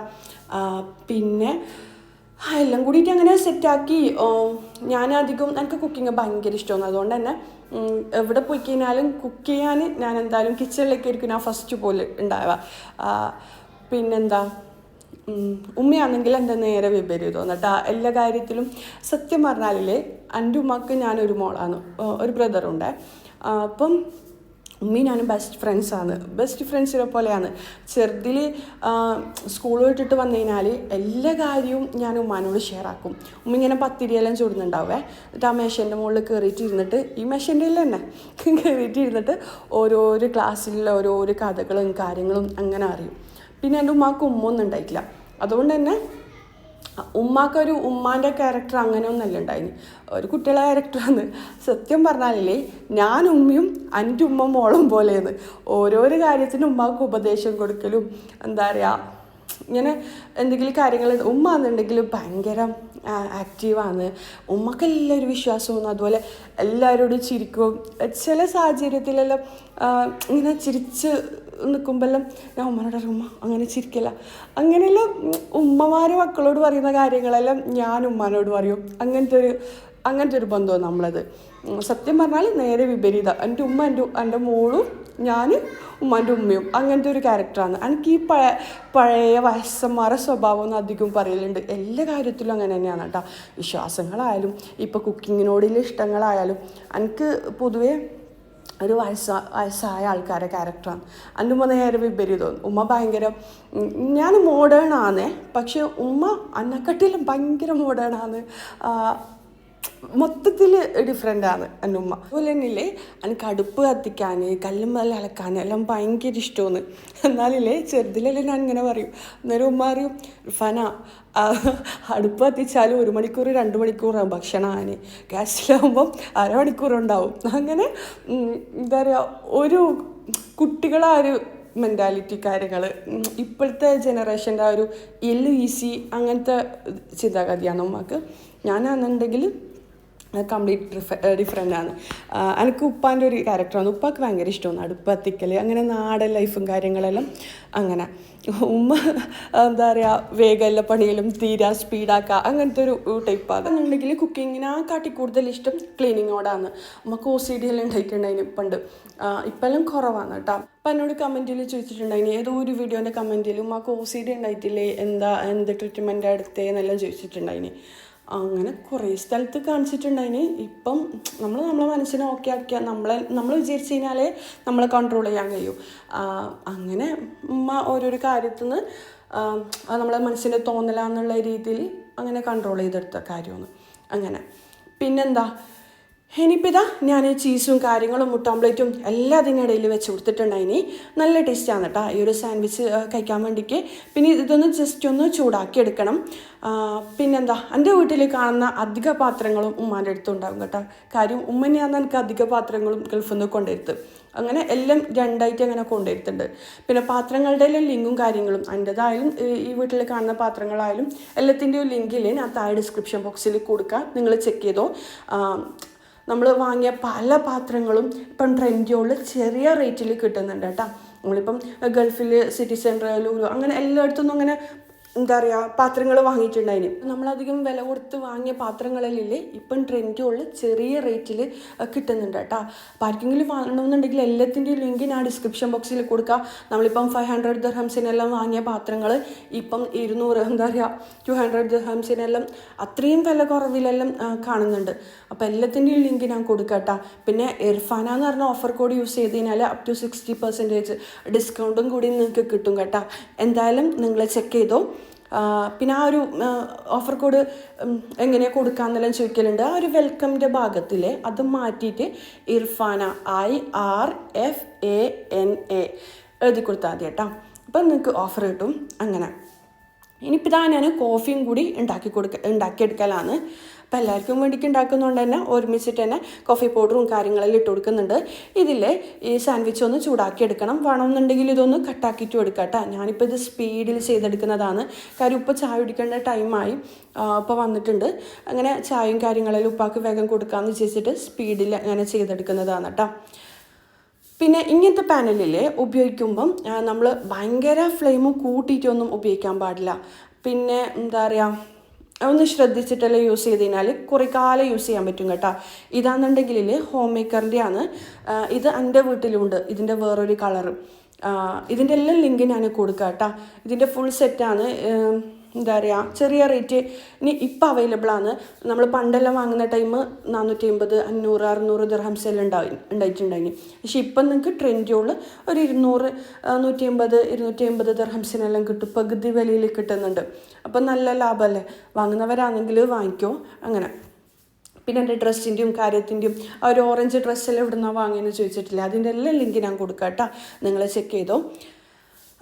പിന്നെ എല്ലാം കൂടിയിട്ട് അങ്ങനെ സെറ്റാക്കി? ഞാൻ അധികം എനിക്ക് കുക്കിംഗ് ഭയങ്കര ഇഷ്ടമാണ്. അതുകൊണ്ട് തന്നെ എവിടെ പോയി കഴിഞ്ഞാലും കുക്ക് ചെയ്യാൻ ഞാൻ എന്തായാലും കിച്ചണിലേക്ക് ആയിരിക്കും ഞാൻ ഫസ്റ്റ് പോലെ ഉണ്ടാവുക. പിന്നെന്താ? ഉമ്മയാണെങ്കിൽ എന്റെ നേരെ വിപരീതം എന്നിട്ട് എല്ലാ കാര്യത്തിലും സത്യം പറഞ്ഞാലില്ലേ എന്റെ ഉമ്മക്ക് ഞാനൊരു മോളാണ്. ഒരു ബ്രദറുണ്ട് അപ്പം ഉമ്മയും ഞാനും ബെസ്റ്റ് ഫ്രണ്ട്സാണ് ബെസ്റ്റ് ഫ്രണ്ട്സിനെ പോലെയാണ്. ചെറുതിൽ സ്കൂൾ വിട്ടിട്ട് വന്നു കഴിഞ്ഞാൽ എല്ലാ കാര്യവും ഞാൻ ഉമ്മാനോട് ഷെയർ ആക്കും. ഉമ്മ ഇങ്ങനെ പത്തിരിയെല്ലാം ചൂടുന്നുണ്ടാവേ. എന്നിട്ട് ആ മെഷീന്റെ മുകളിൽ കയറിയിട്ട് ഇരുന്നിട്ട് ഈ മെഷീന്റെ തന്നെ. കയറിയിട്ട് ഇരുന്നിട്ട് ഓരോരോ ക്ലാസ്സിലുള്ള ഓരോരോ കഥകളും കാര്യങ്ങളും അങ്ങനെ അറിയും. പിന്നെ എന്റെ ഉമ്മാക്ക് ഉമ്മൊന്നും ഉണ്ടായിട്ടില്ല. അതുകൊണ്ട് തന്നെ ഉമ്മാക്കൊരു ഉമ്മാന്റെ ക്യാരക്ടർ അങ്ങനെ ഒന്നല്ല ഉണ്ടായിന്. ഒരു കുട്ടികളെ ക്യാരക്ടറാണ് സത്യം പറഞ്ഞാലേ ഞാൻ ഉമ്മയും എന്റെ ഉമ്മ മോളും പോലെയാണ്. ഓരോരോ കാര്യത്തിനും ഉമ്മാക്ക് ഉപദേശം കൊടുക്കലും എന്താ പറയുക ഇങ്ങനെ എന്തെങ്കിലും കാര്യങ്ങൾ ഉമ്മ എന്നുണ്ടെങ്കിൽ ഭയങ്കര ആക്റ്റീവാണ് ഉമ്മക്ക് എല്ലാവരും വിശ്വാസവും അതുപോലെ എല്ലാവരോടും ചിരിക്കും. ചില സാഹചര്യത്തിലെല്ലാം ഇങ്ങനെ ചിരിച്ച് നിൽക്കുമ്പോഴെല്ലാം ഞാൻ ഉമ്മനോട് ഉമ്മ അങ്ങനെ ചിരിക്കില്ല. അങ്ങനെയെല്ലാം ഉമ്മമാർ മക്കളോട് പറയുന്ന കാര്യങ്ങളെല്ലാം ഞാൻ ഉമ്മാനോട് പറയും. അങ്ങനത്തെ ഒരു അങ്ങനത്തെ ഒരു ബന്ധമാണ് നമ്മളത്. സത്യം പറഞ്ഞാൽ നേരെ വിപരീത. എന്റെ ഉമ്മ എന്റെ എന്റെ മോളും ഞാൻ ഉമ്മാന്റെ ഉമ്മയും. അങ്ങനത്തെ ഒരു ക്യാരക്ടറാണ്. എനിക്ക് ഈ പഴയ പഴയ വയസ്സന്മാരെ സ്വഭാവം ഒന്നും അധികം പറയലുണ്ട്. എല്ലാ കാര്യത്തിലും അങ്ങനെ തന്നെയാണ് കേട്ടോ. വിശ്വാസങ്ങളായാലും ഇപ്പോൾ കുക്കിങ്ങിനോടുള്ള ഇഷ്ടങ്ങളായാലും എനിക്ക് പൊതുവേ ഒരു വയസ്സ വയസ്സായ ആൾക്കാരെ ക്യാരക്ടറാണ് എന്റെ ഉമ്മ നേരെ വിപരീതം ഉമ്മ ഭയങ്കര ഞാൻ മോഡേൺ ആണ് പക്ഷെ ഉമ്മ അന്നക്കട്ടിലും ഭയങ്കര മോഡേൺ ആണ് മൊത്തത്തിൽ ഡിഫറെന്റ് ആണ് എന്റെ ഉമ്മ. അതുപോലെ തന്നെയില്ലേ എനിക്ക് അടുപ്പ് കത്തിക്കാൻ കല്ലുമ്മല അലക്കാൻ എല്ലാം ഭയങ്കര ഇഷ്ടമാണ്. എന്നാലില്ലേ ചെറുതിലല്ലേ ഞാൻ ഇങ്ങനെ പറയും. അന്നേരം ഉമ്മ അറിയും ഫന അടുപ്പ് കത്തിച്ചാലും ഒരു മണിക്കൂർ രണ്ട് മണിക്കൂറാകും ഭക്ഷണമാണ് ഗ്യാസിലാകുമ്പം അരമണിക്കൂറുണ്ടാവും അങ്ങനെ എന്താ പറയുക ഒരു കുട്ടികളെ ഒരു മെന്റാലിറ്റി കാര്യങ്ങൾ ഇപ്പോഴത്തെ ജനറേഷന്റെ ആ ഒരു എല്ലു ഈസി അങ്ങനത്തെ ചിന്താഗതിയാണ് ഉമ്മക്ക്. ഞാനാണെന്നുണ്ടെങ്കിൽ കംപ്ലീറ്റ് ഡിഫ ഡിഫറെന്റ് ആണ്. എനിക്ക് ഉപ്പാന്റെ ഒരു ക്യാരക്ടറാണ് ഉപ്പാക്ക് ഭയങ്കര ഇഷ്ടമാണ് അടുപ്പ് കത്തിക്കൽ അങ്ങനെ നാടൻ ലൈഫും കാര്യങ്ങളെല്ലാം അങ്ങനെ. ഉമ്മ എന്താ പറയുക വേഗം എല്ലാ പണിയിലും തീരാ സ്പീഡാക്കുക അങ്ങനത്തെ ഒരു ടൈപ്പാണ് എന്നുണ്ടെങ്കിൽ കുക്കിങ്ങിനെ കാട്ടി കൂടുതൽ ഇഷ്ടം ക്ലീനിങ്ങോടാണ് ഉമ്മക്ക് ഒ സി ഡി എല്ലാം ഉണ്ടായിട്ടുണ്ടായിന് പണ്ട് ഇപ്പെല്ലാം കുറവാണ് കേട്ടോ. അപ്പം എന്നോട് കമന്റിൽ ചോദിച്ചിട്ടുണ്ടായിന് ഏതോ ഒരു വീഡിയോന്റെ കമന്റിൽ ഉമ്മക്ക് ഒ സി ഡി ഉണ്ടായിട്ടില്ലേ എന്താ എന്ത് ട്രീറ്റ്മെന്റ് എടുത്തേ എന്നെല്ലാം ചോദിച്ചിട്ടുണ്ടായിന്. അങ്ങനെ കുറേ സ്ഥലത്ത് കാണിച്ചിട്ടുണ്ടായിന്. ഇപ്പം നമ്മൾ നമ്മളെ മനസ്സിനെ ഓക്കെ ആക്കിയ നമ്മളെ നമ്മൾ വിചാരിച്ചു കഴിഞ്ഞാലേ നമ്മളെ കൺട്രോൾ ചെയ്യാൻ കഴിയൂ. അങ്ങനെ ഉമ്മ ഓരോരോ കാര്യത്തിൽ നിന്ന് നമ്മളെ മനസ്സിന്റെ തോന്നലാന്നുള്ള രീതിയിൽ അങ്ങനെ കൺട്രോൾ ചെയ്തെടുത്ത കാര്യമാണ്. അങ്ങനെ. പിന്നെന്താ? ഇനിയിപ്പോൾ ഇതാ ഞാൻ ചീസും കാര്യങ്ങളും മുട്ടോംപ്ലേറ്റും എല്ലാം അതിന്റെ ഇടയിൽ വെച്ച് കൊടുത്തിട്ടുണ്ടായിനി. നല്ല ടേസ്റ്റാണ് കേട്ടോ ഈ ഒരു സാൻഡ്വിച്ച് കഴിക്കാൻ വേണ്ടിക്ക് പിന്നെ ഇതൊന്ന് ജസ്റ്റ് ഒന്ന് ചൂടാക്കി എടുക്കണം. പിന്നെന്താ? എന്റെ വീട്ടിൽ കാണുന്ന അധിക പാത്രങ്ങളും ഉമ്മാന്റെ അടുത്തുണ്ടാകും കേട്ടോ. കാര്യം ഉമ്മനെയാണ് എനിക്ക് അധിക പാത്രങ്ങളും ഗൾഫിൽ നിന്ന് കൊണ്ടുവരുത്ത്. അങ്ങനെ എല്ലാം രണ്ടായിട്ട് അങ്ങനെ കൊണ്ടുവരുത്തുണ്ട് പിന്നെ പാത്രങ്ങളുടെ എല്ലാം ലിങ്കും കാര്യങ്ങളും അതിന്റെതായാലും ഈ വീട്ടിൽ കാണുന്ന പാത്രങ്ങളായാലും എല്ലാത്തിന്റെയും ലിങ്കിൽ ഞാൻ താഴെ ഡിസ്ക്രിപ്ഷൻ ബോക്സിൽ കൊടുക്കാം. നിങ്ങൾ ചെക്ക് ചെയ്തോ. നമ്മൾ വാങ്ങിയ പല പാത്രങ്ങളും ഇപ്പം ട്രെൻഡിയോളിൽ ചെറിയ റേറ്റിൽ കിട്ടുന്നുണ്ട് കേട്ടോ. നമ്മളിപ്പം ഗൾഫിൽ സിറ്റി സെന്റർ അങ്ങനെ അങ്ങനെ എല്ലായിടത്തുനിന്നും അങ്ങനെ എന്താ പറയുക പാത്രങ്ങൾ വാങ്ങിയിട്ടുണ്ടായിന്. നമ്മളധികം വില കൊടുത്ത് വാങ്ങിയ പാത്രങ്ങളിലില്ലേ ഇപ്പം ട്രെൻഡുകളിൽ ചെറിയ റേറ്റിൽ കിട്ടുന്നുണ്ട് കേട്ടോ. അപ്പോൾ ആർക്കെങ്കിലും വാങ്ങണമെന്നുണ്ടെങ്കിൽ എല്ലാത്തിന്റെയും ലിങ്ക് ഞാൻ ഡിസ്ക്രിപ്ഷൻ ബോക്സിൽ കൊടുക്കുക നമ്മളിപ്പം ഫൈവ് ഹൺഡ്രഡ് ദർഹംസിനെല്ലാം വാങ്ങിയ പാത്രങ്ങൾ ഇപ്പം ഇരുന്നൂറ് എന്താ പറയുക ടു ഹൺഡ്രഡ് ദർഹംസിനെല്ലാം അത്രയും വില കുറവിലെല്ലാം കാണുന്നുണ്ട്. അപ്പോൾ എല്ലാത്തിന്റെയും ലിങ്ക് ഞാൻ കൊടുക്കാം കേട്ടോ. പിന്നെ ഇർഫാന എന്ന് പറഞ്ഞ ഓഫർ കോഡ് യൂസ് ചെയ്ത് കഴിഞ്ഞാൽ അപ് ടു സിക്സ്റ്റി പെർസെന്റേജ് ഡിസ്കൗണ്ടും കൂടി നിങ്ങൾക്ക് കിട്ടും കേട്ടോ. എന്തായാലും നിങ്ങൾ ചെക്ക് ചെയ്തോ. പിന്നെ ആ ഒരു ഓഫർ കോഡ് എങ്ങനെയാണ് കൊടുക്കാന്നെല്ലാം ചോദിക്കലുണ്ട്. ആ ഒരു വെൽക്കമിന്റെ ഭാഗത്തിൽ അത് മാറ്റിയിട്ട് Irfana I R F A N A എഴുതി കൊടുത്താൽ മതി കേട്ടോ. അപ്പം നിങ്ങൾക്ക് ഓഫർ കിട്ടും. അങ്ങനെ. ഇനിയിപ്പോൾ ഇതാ ഞാൻ കോഫിയും കൂടി ഉണ്ടാക്കി കൊടുക്ക ഉണ്ടാക്കിയെടുക്കലാണ്. അപ്പോൾ എല്ലാവർക്കും വേണ്ടിക്ക് ഉണ്ടാക്കുന്നതുകൊണ്ട് തന്നെ ഒരുമിച്ചിട്ട് തന്നെ കോഫി പൗഡറും കാര്യങ്ങളെല്ലാം ഇട്ട് കൊടുക്കുന്നുണ്ട്. ഇതിൽ ഈ സാൻഡ്വിച്ച് ഒന്ന് ചൂടാക്കി എടുക്കണം വേണമെന്നുണ്ടെങ്കിൽ ഇതൊന്ന് കട്ടാക്കിയിട്ട് എടുക്കാം കേട്ടോ ഞാനിപ്പോൾ ഇത് സ്പീഡിൽ ചെയ്തെടുക്കുന്നതാണ്. കാര്യം ഇപ്പോൾ ചായ കുടിക്കേണ്ട ടൈമായി ഇപ്പോൾ വന്നിട്ടുണ്ട്. അങ്ങനെ ചായയും കാര്യങ്ങളെല്ലാം ഉപ്പാക്ക് വേഗം കൊടുക്കാമെന്ന് വിചാരിച്ചിട്ട് സ്പീഡിൽ അങ്ങനെ ചെയ്തെടുക്കുന്നതാണ് കേട്ടോ പിന്നെ ഇങ്ങനത്തെ പാനലിൽ ഉപയോഗിക്കുമ്പം നമ്മൾ ഭയങ്കര ഫ്ലെയിം കൂട്ടിയിട്ടൊന്നും ഉപയോഗിക്കാൻ പാടില്ല. പിന്നെ എന്താ പറയുക ഒന്ന് ശ്രദ്ധിച്ചിട്ടല്ലേ യൂസ് ചെയ്ത് കഴിഞ്ഞാൽ കുറേ കാലം യൂസ് ചെയ്യാൻ പറ്റും കേട്ടോ. ഇതാണെന്നുണ്ടെങ്കിൽ ഹോം മേക്കറിന്റെ ആണ് ഇത് എന്റെ വീട്ടിലുണ്ട്. ഇതിന്റെ വേറൊരു കളറ് ഇതിന്റെ എല്ലാം ലിങ്ക് ഞാൻ കൊടുക്കാം കേട്ടോ. ഇതിന്റെ ഫുൾ സെറ്റാണ് എന്താ പറയുക ചെറിയ റേറ്റ് ഇനി ഇപ്പം അവൈലബിൾ ആണ്. നമ്മൾ പണ്ടെല്ലാം വാങ്ങുന്ന ടൈം നാനൂറ്റി അമ്പത് അഞ്ഞൂറ് അറുന്നൂറ് ദിർഹംസ് എല്ലാം ഉണ്ടായി ഉണ്ടായിട്ടുണ്ടായിന്. പക്ഷെ ഇപ്പം നിങ്ങൾക്ക് ട്രെൻഡുകൾ ഒരു ഇരുന്നൂറ് നൂറ്റി അമ്പത് ഇരുന്നൂറ്റി അമ്പത് ദിർഹംസിനെല്ലാം കിട്ടും. പകുതി വിലയിൽ കിട്ടുന്നുണ്ട്. അപ്പം നല്ല ലാഭമല്ലേ വാങ്ങുന്നവരാണെങ്കിൽ വാങ്ങിക്കോ. അങ്ങനെ. പിന്നെ എന്റെ ഡ്രസ്സിന്റെയും കാര്യത്തിന്റെയും ആ ഒരു ഓറഞ്ച് ഡ്രസ്സെല്ലാം ഇവിടുന്ന് വാങ്ങിയെന്ന് ചോദിച്ചിട്ടില്ല? അതിന്റെ എല്ലാം ലിങ്ക് ഞാൻ കൊടുക്കാം കേട്ടോ നിങ്ങൾ ചെക്ക് ചെയ്തോ.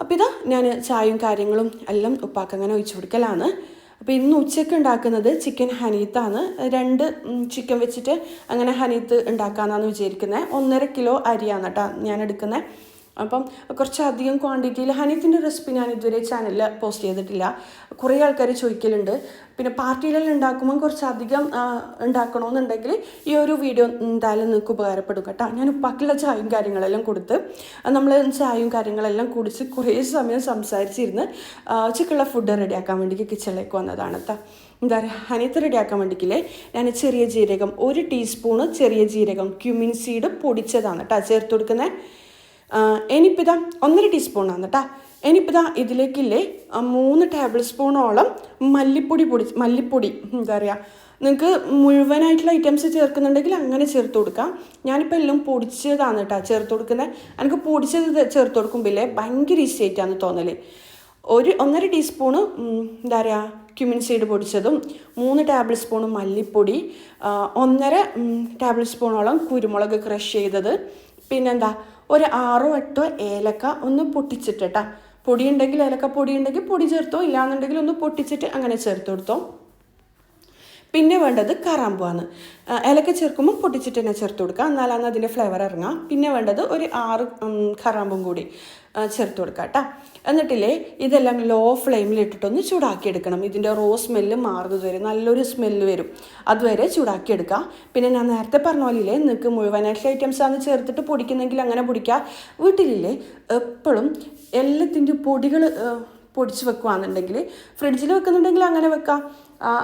അപ്പോൾ ഇതാ ഞാൻ ചായയും കാര്യങ്ങളും എല്ലാം ഉപ്പാക്ക് അങ്ങനെ ഒഴിച്ചു കൊടുക്കലാണ്. അപ്പോൾ ഇന്ന് ഉച്ചയ്ക്ക് ഉണ്ടാക്കുന്നത് ചിക്കൻ ഹനീത്താണ് രണ്ട് ചിക്കൻ വെച്ചിട്ട് അങ്ങനെ ഹനീത്ത് ഉണ്ടാക്കാമെന്നാണ് വിചാരിക്കുന്നത് ഒന്നര കിലോ അരിയാണ് കേട്ടോ ഞാൻ എടുക്കുന്നത് അപ്പം കുറച്ചധികം ക്വാണ്ടിറ്റിയിൽ ഹനീഫിന്റെ റെസിപ്പി ഞാൻ ഇതുവരെ ചാനലിൽ പോസ്റ്റ് ചെയ്തിട്ടില്ല. കുറേ ആൾക്കാർ ചോദിക്കലുണ്ട്. പിന്നെ പാർട്ടിയിലെല്ലാം ഉണ്ടാക്കുമ്പോൾ കുറച്ചധികം ഉണ്ടാക്കണമെന്നുണ്ടെങ്കിൽ ഈ ഒരു വീഡിയോ എന്തായാലും നിങ്ങൾക്ക് ഉപകാരപ്പെടും കേട്ടോ. ഞാൻ ഉപ്പാക്കുള്ള ചായയും കാര്യങ്ങളെല്ലാം കൊടുത്ത് നമ്മൾ ചായയും കാര്യങ്ങളെല്ലാം കുടിച്ച് കുറേ സമയം സംസാരിച്ചിരുന്ന് ഉച്ചക്കുള്ള ഫുഡ് റെഡിയാക്കാൻ വേണ്ടി കിച്ചണിലേക്ക് വന്നതാണ് കേട്ടോ എന്താ പറയുക ഹനീത്ത് റെഡിയാക്കാൻ വേണ്ടിക്കില്ലേ ഞാൻ ചെറിയ ജീരകം ഒരു ടീസ്പൂണ് ചെറിയ ജീരകം ക്യുമിൻ സീഡ് പൊടിച്ചതാണ് കേട്ടോ ചേർത്ത് കൊടുക്കുന്നത് ഇനിയിപ്പോൾ ഇതാ ഒന്നര ടീസ്പൂണാണ് കേട്ടോ. ഇനിയിപ്പോൾ ഇതാ ഇതിലേക്കില്ലേ മൂന്ന് ടേബിൾ സ്പൂണോളം മല്ലിപ്പൊടി പൊടി മല്ലിപ്പൊടി എന്താ പറയുക നിങ്ങൾക്ക് മുഴുവനായിട്ടുള്ള ഐറ്റംസ് ചേർക്കുന്നുണ്ടെങ്കിൽ അങ്ങനെ ചേർത്ത് കൊടുക്കാം. ഞാനിപ്പോൾ എല്ലാം പൊടിച്ചതാണ് കേട്ടോ ചേർത്ത് കൊടുക്കുന്നത് എനിക്ക് പൊടിച്ചത് ചേർത്ത് കൊടുക്കുമ്പില്ലേ ഭയങ്കര ഈസി ആയിട്ടാണ് തോന്നൽ ഒരു ഒന്നര ടീസ്പൂണ് എന്താ പറയുക ക്യുമിൻ സീഡ് പൊടിച്ചതും മൂന്ന് ടേബിൾ സ്പൂൺ മല്ലിപ്പൊടി ഒന്നര ടേബിൾ സ്പൂണോളം കുരുമുളക് ക്രഷ് ചെയ്തത്. പിന്നെന്താ ഒരു ആറോ എട്ടോ ഏലക്ക ഒന്ന് പൊട്ടിച്ചിട്ടാ പൊടി ഉണ്ടെങ്കിൽ ഏലക്ക പൊടി ഉണ്ടെങ്കിൽ പൊടി ചേർത്തോ ഇല്ലാന്നുണ്ടെങ്കിൽ ഒന്ന് പൊട്ടിച്ചിട്ട് അങ്ങനെ ചേർത്ത് കൊടുത്തോ. പിന്നെ വേണ്ടത് കറാമ്പുവാണ്. ഇലക്ക ചേർക്കുമ്പോൾ പൊട്ടിച്ചിട്ട് തന്നെ ചേർത്ത് കൊടുക്കുക എന്നാലാണ് അതിന്റെ ഫ്ലേവർ ഇറങ്ങാം. പിന്നെ വേണ്ടത് ഒരു ആറ് കറാമ്പും കൂടി. ചേർത്ത് കൊടുക്കുക കേട്ടോ എന്നിട്ടില്ലേ ഇതെല്ലാം ലോ ഫ്ലെയിമിൽ ഇട്ടിട്ടൊന്ന് ചൂടാക്കി എടുക്കണം ഇതിന്റെ റോ സ്മെല്ല് മാറുന്നത് വരെ നല്ലൊരു സ്മെല്ല് വരും. അതുവരെ ചൂടാക്കി എടുക്കുക പിന്നെ ഞാൻ നേരത്തെ പറഞ്ഞ പോലെയില്ലേ നിങ്ങൾക്ക് മുഴുവനായിട്ടുള്ള ഐറ്റംസ് ആണ് ചേർത്തിട്ട് പൊടിക്കുന്നെങ്കിൽ അങ്ങനെ പൊടിക്കുക വീട്ടിലില്ലേ എപ്പോഴും എല്ലാത്തിന്റെ പൊടികൾ പൊടിച്ച് വെക്കുകയാണെന്നുണ്ടെങ്കിൽ ഫ്രിഡ്ജിൽ വെക്കുന്നുണ്ടെങ്കിൽ അങ്ങനെ വെക്കാം.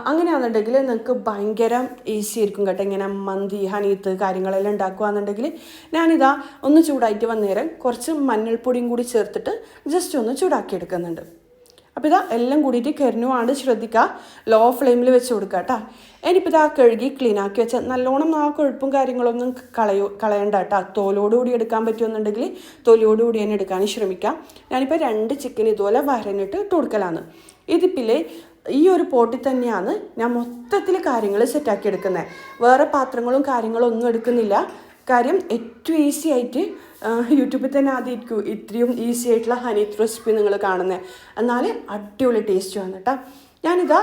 അങ്ങനെയാണെന്നുണ്ടെങ്കിൽ നിങ്ങൾക്ക് ഭയങ്കര ഈസി ആയിരിക്കും കേട്ടോ ഇങ്ങനെ മന്തി ഹനീത്ത് കാര്യങ്ങളെല്ലാം ഉണ്ടാക്കുകയാണെന്നുണ്ടെങ്കിൽ ഞാനിതാ ഒന്ന് ചൂടായിട്ട് വന്നേരം കുറച്ച് മഞ്ഞൾപ്പൊടിയും കൂടി ചേർത്തിട്ട് ജസ്റ്റ് ഒന്ന് ചൂടാക്കി എടുക്കുന്നുണ്ട് അപ്പോൾ ഇതാ എല്ലാം കൂടിയിട്ട് കരിഞ്ഞുവാണ്ട് ശ്രദ്ധിക്കുക ലോ ഫ്ലെയിമിൽ വെച്ച് കൊടുക്കുക കേട്ടോ ഇനിയിപ്പോൾ ഇതാ കഴുകി ക്ലീൻ ആക്കി വെച്ചാൽ നല്ലോണം ആ കൊഴുപ്പും കാര്യങ്ങളൊന്നും കളയോ കളയണ്ട കേട്ടോ തോലോടുകൂടി എടുക്കാൻ പറ്റുമെന്നുണ്ടെങ്കിൽ തൊലിയോടുകൂടി തന്നെ എടുക്കാൻ ശ്രമിക്കാം. ഞാനിപ്പോൾ രണ്ട് ചിക്കൻ ഇതുപോലെ വരനിട്ട് ഇട്ട് കൊടുക്കലാണ്. ഇതിപ്പില്ലേ ഈ ഒരു പോട്ടിൽ തന്നെയാണ് ഞാൻ മൊത്തത്തിൽ കാര്യങ്ങൾ സെറ്റാക്കി എടുക്കുന്നത് വേറെ പാത്രങ്ങളും കാര്യങ്ങളും ഒന്നും എടുക്കുന്നില്ല. കാര്യം ഏറ്റവും ഈസി ആയിട്ട് യൂട്യൂബിൽ തന്നെ ആദ്യമായിരിക്കും ഇത്രയും ഈസി ആയിട്ടുള്ള ഹണി റെസിപ്പി നിങ്ങൾ കാണുന്നത് എന്നാൽ അടിപൊളി ടേസ്റ്റ് ആണ് കേട്ടോ ഞാനിതാ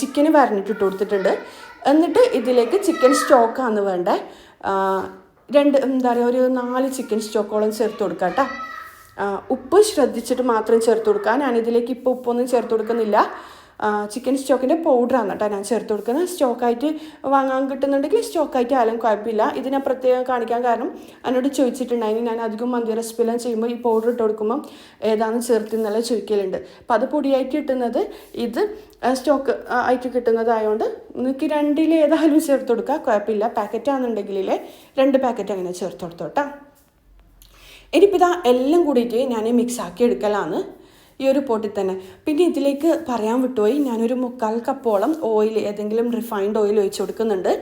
ചിക്കന് വരഞ്ഞിട്ടിട്ട് കൊടുത്തിട്ടുണ്ട്. എന്നിട്ട് ഇതിലേക്ക് ചിക്കൻ സ്റ്റോക്കാണ് വേണ്ടേ. രണ്ട് എന്താ പറയുക ഒരു നാല് ചിക്കൻ സ്റ്റോക്കോളം ചേർത്ത് കൊടുക്കാം കേട്ടോ ഉപ്പ് ശ്രദ്ധിച്ചിട്ട് മാത്രം ചേർത്ത് കൊടുക്കുക ഞാനിതിലേക്ക് ഇപ്പോൾ ഉപ്പൊന്നും ചേർത്ത് കൊടുക്കുന്നില്ല. ചിക്കൻ സ്റ്റോക്കിന്റെ പൗഡറാണ് കേട്ടോ ഞാൻ ചേർത്ത് കൊടുക്കുന്നത്. സ്റ്റോക്കായിട്ട് വാങ്ങാൻ കിട്ടുന്നുണ്ടെങ്കിൽ സ്റ്റോക്കായിട്ട് ആയാലും കുഴപ്പമില്ല. ഇത് ഞാൻ പ്രത്യേകം കാണിക്കാൻ കാരണം എന്നോട് ചോദിച്ചിട്ടുണ്ടായിരുന്നു. ഞാൻ അധികം മന്തി റെസിപ്പിയെല്ലാം ചെയ്യുമ്പോൾ ഈ പൗഡർ ഇട്ട് കൊടുക്കുമ്പോൾ ഏതാണ് ചേർത്തുന്നല്ല ചോദിക്കലുണ്ട്. അപ്പോൾ അത് പൊടിയായിട്ട് കിട്ടുന്നത് ഇത് സ്റ്റോക്ക് ആയിട്ട് കിട്ടുന്നതായതുകൊണ്ട് നിങ്ങൾക്ക് രണ്ടിൽ ഏതായാലും ചേർത്ത് കൊടുക്കുക കുഴപ്പമില്ല. പാക്കറ്റ് ആണെന്നുണ്ടെങ്കിലേ രണ്ട് പാക്കറ്റ് അങ്ങനെ ചേർത്ത് കൊടുത്തോട്ടാ. ഇനിയിപ്പോൾ ഇതാ എല്ലാം കൂടിയിട്ട് ഞാൻ മിക്സ് ആക്കി എടുക്കലാണ്. ഈ ഒരു പോട്ടിൽ തന്നെ. പിന്നെ ഇതിലേക്ക് പറയാൻ വിട്ടുപോയി ഞാനൊരു മുക്കാൽ കപ്പോളം ഓയിൽ ഏതെങ്കിലും റിഫൈൻഡ് ഓയിൽ ഒഴിച്ച് കൊടുക്കുന്നുണ്ട്.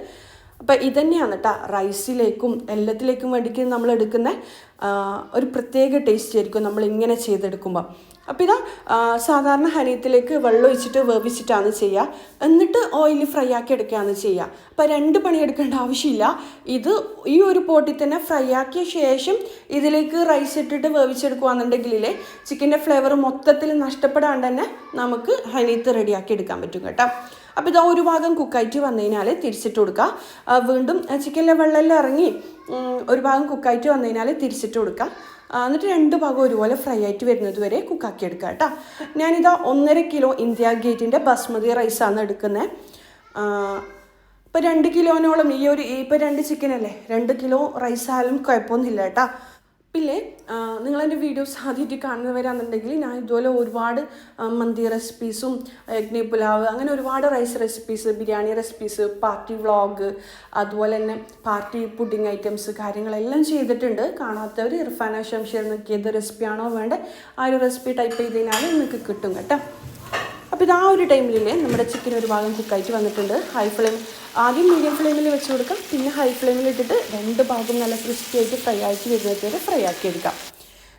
അപ്പം ഇതന്നെയാണ് കേട്ടോ റൈസിലേക്കും എല്ലാത്തിലേക്കും വേണ്ടിയിട്ട് നമ്മൾ എടുക്കുന്ന ഒരു പ്രത്യേക ടേസ്റ്റ് ആയിരിക്കും നമ്മൾ ഇങ്ങനെ ചെയ്തെടുക്കുമ്പോൾ അപ്പോൾ ഇതാ സാധാരണ ഹരിയത്തിലേക്ക് വെള്ളം ഒഴിച്ചിട്ട് വേവിച്ചിട്ടാണ് ചെയ്യുക എന്നിട്ട് ഓയിൽ ഫ്രൈ ആക്കി എടുക്കുകയാണ് ചെയ്യുക അപ്പോൾ രണ്ട് പണി എടുക്കേണ്ട ആവശ്യമില്ല. ഇത് ഈ ഒരു പോട്ടിൽ തന്നെ ഫ്രൈ ആക്കിയ ശേഷം ഇതിലേക്ക് റൈസ് ഇട്ടിട്ട് വേവിച്ചെടുക്കുകയാണെന്നുണ്ടെങ്കിലേ ചിക്കന്റെ ഫ്ലേവർ മൊത്തത്തിൽ നഷ്ടപ്പെടാണ്ട് തന്നെ നമുക്ക് ഹനീത്ത് റെഡിയാക്കി എടുക്കാൻ പറ്റും കേട്ടോ. അപ്പോൾ ഇതാ ഒരു ഭാഗം കുക്കായിട്ട് വന്നു കഴിഞ്ഞാൽ തിരിച്ചിട്ട് കൊടുക്കുക വീണ്ടും ചിക്കനിലെ വെള്ളമെല്ലാം ഇറങ്ങി ഒരു ഭാഗം കുക്കായിട്ട് വന്നു കഴിഞ്ഞാൽ തിരിച്ചിട്ട് കൊടുക്കുക എന്നിട്ട് രണ്ട് ഭാഗം ഒരുപോലെ ഫ്രൈ ആയിട്ട് വരുന്നത് വരെ കുക്കാക്കി എടുക്കുക കേട്ടോ. ഞാനിതാ ഒന്നര കിലോ ഇന്ത്യ ഗേറ്റിന്റെ ബസ്മതി റൈസാണ് എടുക്കുന്നത് ഇപ്പോൾ രണ്ട് കിലോനോളം ഈ ഒരു ഇപ്പോൾ രണ്ട് ചിക്കനല്ലേ രണ്ട് കിലോ റൈസ് ആയാലും കുഴപ്പമൊന്നുമില്ല കേട്ടോ. പിന്നെ നിങ്ങളെന്റെ വീഡിയോസ് ആദ്യമായിട്ട് കാണുന്നവരാണെന്നുണ്ടെങ്കിൽ ഞാൻ ഇതുപോലെ ഒരുപാട് മന്തി റെസിപ്പീസും എഗ്നി പുലാവ് അങ്ങനെ ഒരുപാട് rice recipes biryani recipes party vlog അതുപോലെ തന്നെ പാർട്ടി പുഡിംഗ് ഐറ്റംസ് കാര്യങ്ങളെല്ലാം ചെയ്തിട്ടുണ്ട്. കാണാത്തവർ ഇർഫാന ഷംഷീർ നോക്കി ഏത് റെസിപ്പിയാണോ വേണ്ടത് ആ ഒരു റെസിപ്പി ടൈപ്പ് ചെയ്ത് കഴിഞ്ഞാൽ നിങ്ങൾക്ക് കിട്ടും കേട്ടോ. അപ്പോൾ ഇത് ആ ഒരു ടൈമിൽ നമ്മുടെ ചിക്കൻ ഒരു ഭാഗം കുക്കായിട്ട് വന്നിട്ടുണ്ട്. ഹൈ ഫ്ലെയിം ആദ്യം മീഡിയം ഫ്ലെയിമിൽ വെച്ച് കൊടുക്കാം. പിന്നെ ഹൈ ഫ്ലെയിമിൽ ഇട്ടിട്ട് രണ്ട് ഭാഗം നല്ല ക്രിസ്പി ആയിട്ട് ഫ്രൈ ആയിട്ട് വരുന്നത് വരെ ഫ്രൈ ആക്കി എടുക്കാം.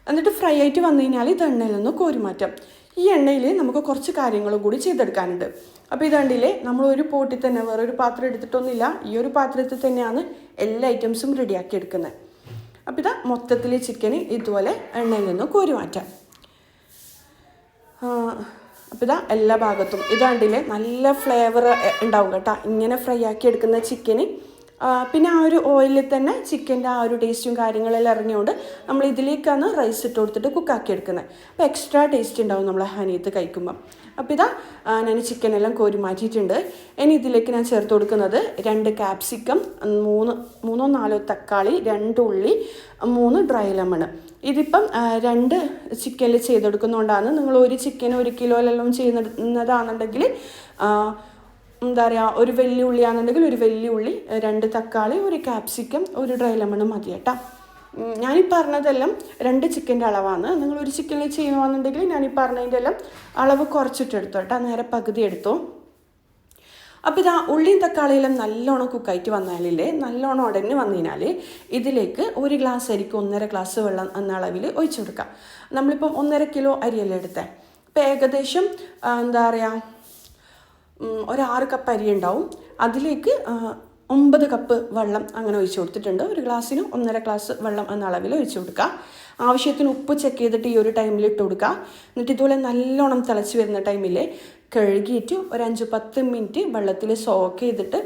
എന്നിട്ട് ഫ്രൈ ആയിട്ട് വന്നു കഴിഞ്ഞാൽ ഇത് എണ്ണയിൽ നിന്ന് കോരി മാറ്റാം ഈ എണ്ണയിൽ നമുക്ക് കുറച്ച് കാര്യങ്ങളും കൂടി ചെയ്തെടുക്കാനുണ്ട്. അപ്പോൾ ഇതാണ്ടില്ലേ നമ്മൾ ഒരു പോട്ടിൽ തന്നെ വേറൊരു പാത്രം എടുത്തിട്ടൊന്നുമില്ല. ഈ ഒരു പാത്രത്തിൽ തന്നെയാണ് എല്ലാ ഐറ്റംസും റെഡിയാക്കി എടുക്കുന്നത്. അപ്പോൾ ഇതാ മൊത്തത്തിൽ ചിക്കന് ഇതുപോലെ എണ്ണയിൽ നിന്ന് കോരി മാറ്റാം അപ്പോൾ ഇതാ എല്ലാ ഭാഗത്തും. ഇതാണ്ടിൽ നല്ല ഫ്ലേവർ ഉണ്ടാവും കേട്ടോ. ഇങ്ങനെ ഫ്രൈ ആക്കി എടുക്കുന്ന ചിക്കന് പിന്നെ ആ ഒരു ഓയിലിൽ തന്നെ ചിക്കന്റെ ആ ഒരു ടേസ്റ്റും കാര്യങ്ങളെല്ലാം ഇറങ്ങിയോണ്ട് നമ്മൾ ഇതിലേക്കാണ് റൈസ് ഇട്ട് കൊടുത്തിട്ട് കുക്കാക്കി എടുക്കുന്നത്. അപ്പോൾ എക്സ്ട്രാ ടേസ്റ്റ് ഉണ്ടാവും നമ്മൾ ഹനിയത്ത് കഴിക്കുമ്പം. അപ്പോൾ ഇതാ ഞാൻ ചിക്കൻ എല്ലാം കോരി മാറ്റിയിട്ടുണ്ട്. ഇനി ഇതിലേക്ക് ഞാൻ ചേർത്ത് കൊടുക്കുന്നത് രണ്ട് ക്യാപ്സിക്കം മൂന്ന് മൂന്നോ നാലോ തക്കാളി രണ്ട് ഉള്ളി മൂന്ന് ഡ്രൈ ലെമൺ ഇതിപ്പം രണ്ട് ചിക്കനിൽ ചെയ്തെടുക്കുന്നതുകൊണ്ടാണ് നിങ്ങൾ ഒരു ചിക്കൻ ഒരു കിലോയിലെല്ലാം ചെയ്യുന്നതാണെന്നുണ്ടെങ്കിൽ എന്താ പറയുക ഒരു വലിയ ഉള്ളിയാണെന്നുണ്ടെങ്കിൽ ഒരു വലിയ ഉള്ളി രണ്ട് തക്കാളി ഒരു ക്യാപ്സിക്കം ഒരു ഡ്രൈ ലെമണും മതി കേട്ടോ. ഞാനീ പറഞ്ഞതെല്ലാം രണ്ട് ചിക്കന്റെ അളവാണ്. നിങ്ങൾ ഒരു ചിക്കനിൽ ചെയ്യുകയാണെന്നുണ്ടെങ്കിൽ ഞാനീ പറഞ്ഞതിന്റെ എല്ലാം അളവ് കുറച്ചിട്ട് എടുത്തു കേട്ടോ. നേരെ പകുതി എടുത്തു. അപ്പോൾ ഇതാ ഉള്ളിയും തക്കാളിയെല്ലാം നല്ലോണം കുക്കായിട്ട് വന്നാലില്ലേ നല്ലോണം ഉടനെ വന്നതിനാൽ ഇതിലേക്ക് ഒരു ഗ്ലാസ് അരിക്ക് ഒന്നര ഗ്ലാസ് വെള്ളം എന്ന അളവിൽ ഒഴിച്ചു കൊടുക്കാം. നമ്മളിപ്പം ഒന്നര കിലോ അരിയല്ലേ എടുത്തേ. അപ്പോൾ ഏകദേശം എന്താ പറയുക ഉം, ഒരു ആറ് കപ്പ് അരി ഉണ്ടാവും. അതിലേക്ക് ഒമ്പത് കപ്പ് വെള്ളം അങ്ങനെ ഒഴിച്ചു കൊടുത്തിട്ടുണ്ട്. ഒരു ഗ്ലാസ്സിന് ഒന്നര ഗ്ലാസ് വെള്ളം എന്ന അളവിൽ ഒഴിച്ചു കൊടുക്കുക ആവശ്യത്തിന് ഉപ്പ് ചെക്ക് ചെയ്തിട്ട് ഈ ഒരു ടൈമിൽ ഇട്ട് കൊടുക്കുക എന്നിട്ട് ഇതുപോലെ നല്ലോണം തിളച്ച് വരുന്ന ടൈമിൽ കഴുകിയിട്ട് ഒരു അഞ്ച് പത്ത് മിനിറ്റ് വെള്ളത്തിൽ സോക്ക് ചെയ്തിട്ട്